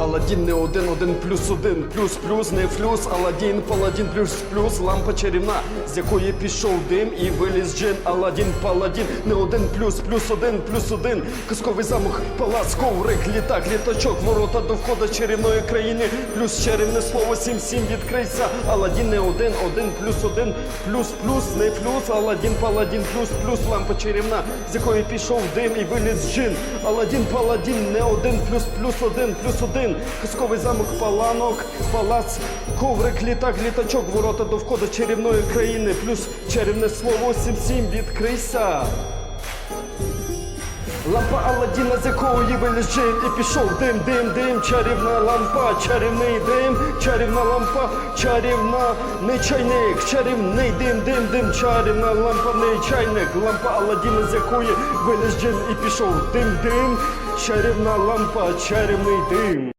Аладдін не один, один плюс один, плюс плюс, не флюс, Аладдін, паладін, плюс плюс, лампа чарівна, з якої пішов дим і виліз джин. Аладдін, паладін, не один плюс, плюс один, плюс один, казковий замок, палац, коврик, літак, літачок, ворота до входу чарівної країни, плюс чарівне слово, сім сім відкрийся. Аладдін не один, один плюс один, плюс плюс, не плюс, Аладдін, паладін, плюс плюс, лампа чарівна, з якої пішов дим і виліз джин. Аладдін, паладін, не один плюс плюс один, плюс один, казковий замок, паланок, палац, коврик, літак, літачок, ворота до входу чарівної країни, плюс чарівне слово, сім сім відкрийся. Лампа Аладдіна, з якої джин і пішов дим, дим, дим, чарівна лампа, чарівний дим, чарівна лампа, чарівна не чайник, чарівний дим, дим, дим, чарівна лампа, не чайник, лампа Аладдіна, з якої джин і пішов дим, дим, чарівна лампа, чарівний дим.